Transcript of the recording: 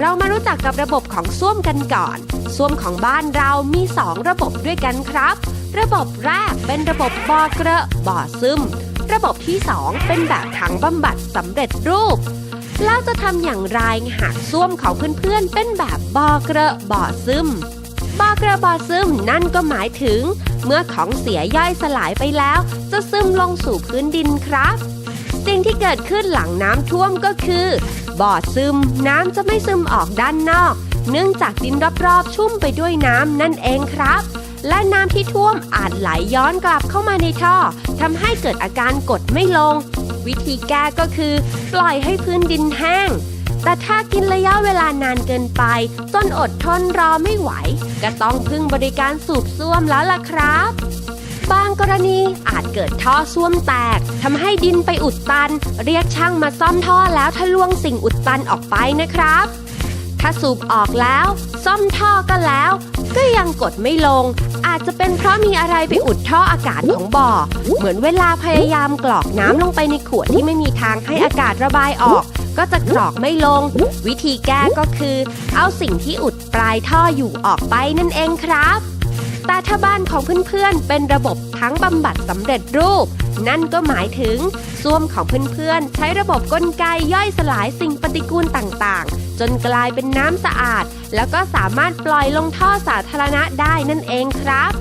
เรามารู้จักกับระบบของส้วมกันก่อนส้วมของบ้านเรามี 2 ระบบด้วยกันครับ ระบบแรกเป็นระบบบ่อเกระบ่อซึม ระบบที่ 2 เป็นแบบถังบำบัดสำเร็จรูปแล้วจะทำอย่างไรหากส้วมของเพื่อนๆ เป็นแบบบ่อเกระบ่อซึมบ่อกระบ่อซึมนั่นก็หมายถึง เมื่อของเสียย่อยสลายไปแล้ว จะซึมลงสู่พื้นดินครับ สิ่งที่เกิดขึ้นหลังน้ำท่วมก็คือ บ่อซึมน้ำจะไม่ซึมออกด้านนอก เนื่องจากดินรอบๆ ชุ่มไปด้วยน้ำนั่นเองครับ และน้ำที่ท่วมอาจไหลย้อนกลับเข้ามาในท่อทำให้เกิดอาการกดไม่ลง วิธีแก้ก็คือ ปล่อยให้พื้นดินแห้ง แต่ถ้ากินระยะเวลานานเกินไปจนอดทนรอไม่ไหว ก็ต้องพึ่งบริการสูบซ่วมแล้วล่ะครับ บางกรณีอาจเกิดท่อซ่วมแตกทำให้ดินไปอุดตัน เรียกช่างมาซ่อมท่อแล้วทะลวงสิ่งอุดตันออกไปนะครับ ถ้าสูบออกแล้ว ซ่อมท่อก็แล้ว ก็ยังกดไม่ลง อาจจะเป็นเพราะมีอะไรไปอุดท่ออากาศของบ่อ เหมือนเวลาพยายามกรอกน้ำลงไปในขวดที่ไม่มีทางให้อากาศระบายออกก็จะกรอกไม่ลง วิธีแก้ก็คือ เอาสิ่งที่อุดปลายท่ออยู่ออกไปนั่นเองครับ แต่ถ้าบ้านของเพื่อนๆ เป็นระบบทั้งบำบัดสำเร็จรูป นั่นก็หมายถึงส้วมของเพื่อนๆ ใช้ระบบกลไกย่อยสลายสิ่งปฏิกูลต่างๆ จนกลายเป็นน้ำสะอาด แล้วก็สามารถปล่อยลงท่อสาธารณะได้นั่นเองครับ